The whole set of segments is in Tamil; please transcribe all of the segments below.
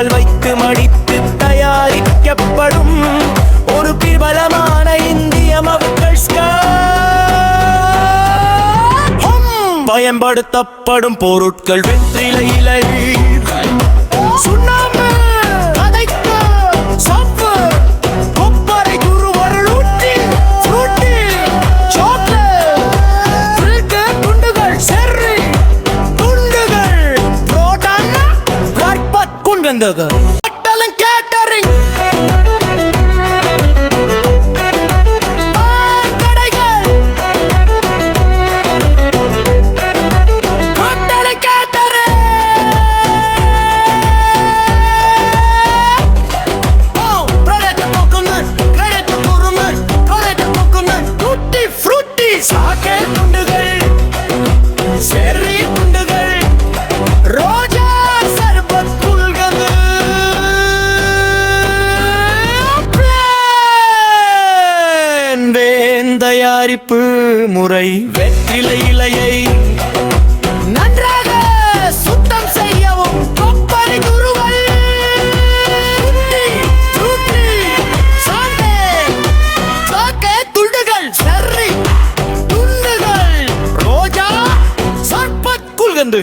பொருட்கள் வைத்து மடித்து தயாரிக்கப்படும் ஒரு பிரபலமான இந்திய மவுக்கள் பயன்படுத்தப்படும் பொருட்கள் வெற்றிலை கேட்டரிங் தயாரிப்பு முறை. வெற்றிலை இலையை நன்றாக சுத்தம் செய்யவும் கொப்பரை குருவல் துருட்டி, சாண்டே, சாக்கே, துண்டுகள் செர்ரி துண்டுகள். ரோஜா சர்பத் குல்கந்து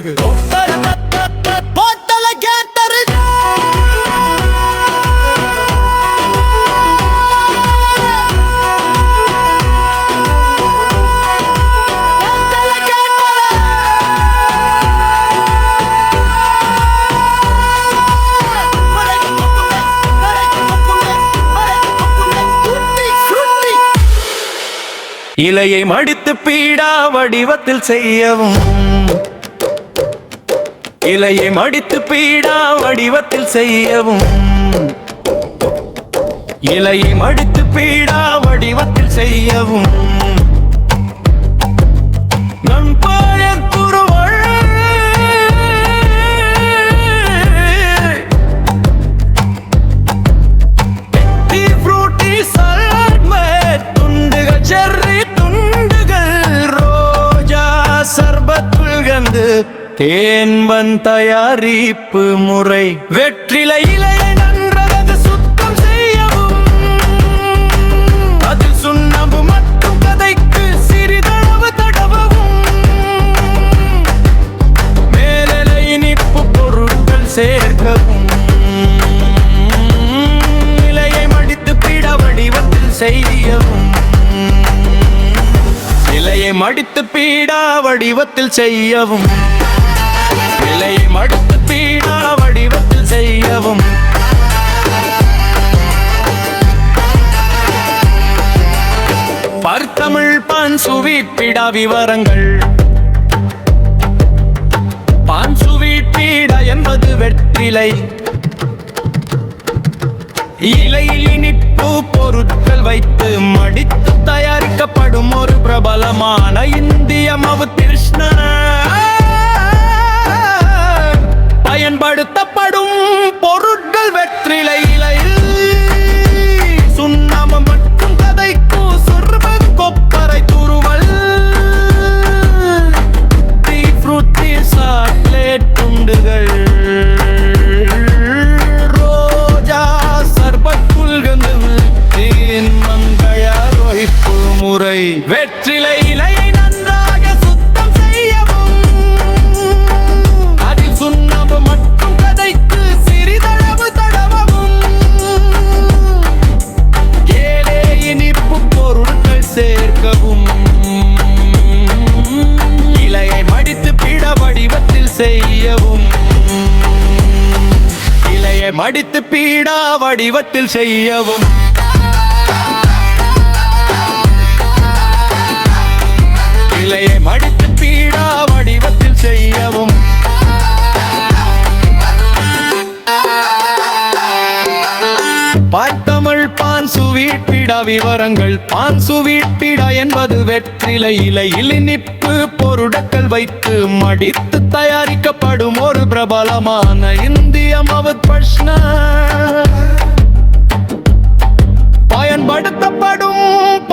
இலையை மடித்து பீடா வடிவத்தில் செய்யவும். இலையை மடித்து பீடா வடிவத்தில் செய்யவும். இலையை மடித்து பீடா வடிவத்தில் செய்யவும். தேன்வன் தயாரிப்பு முறை. வெற்றிலை இலையை நன்றாக சுத்தம் செய்யவும். அதில் சுண்ணாம்பு மட்டும் கதைக்கு சிறிதளவு தடவவும். மேலலை இனிப்பு பொருட்கள் சேர்க்கவும். இலையை மடித்து பிட வடிவத்தில் செய்யவும். இலையை மடித்து பீடா வடிவத்தில் செய்யவும். மடித்து பீடா வடிவத்தில் செய்யவும். பர்த்தமிழ் பான் சுவிப்பிடா விவரங்கள். பான் சுவிப்பீடா என்பது வெற்றிலை. இலையில் இனிப்பு பொருட்கள் வைத்து மடித்து தயாரிக்கப்படும் ஒரு பிரபலமான இந்திய மவு கிருஷ்ணன் பயன்படுத்தப்படும் பொருட்கள் வெற்றிலை இலையில் சுண்ணாமம் மற்றும் கதைக்கு சொர்ப கொப்பரை துருவல். டீ ஃப்ரூட்டி சாக்லேட் துண்டுகள். ரோஜா சர்பத் புல்கந்து முறை. வெற்றிலை இலை செய்யவும். இலையை மடித்து பீடா வடிவத்தில் செய்யவும். பான் சுவீட்பிடா விவரங்கள். பான்சு சுவீட்பிடா என்பது வெற்றிலை இலையில் இனிப்பு பொருடக்கள் வைத்து மடித்து தயாரிக்கப்படும் ஒரு பிரபலமான இந்திய மவுத் பயன்படுத்தப்படும்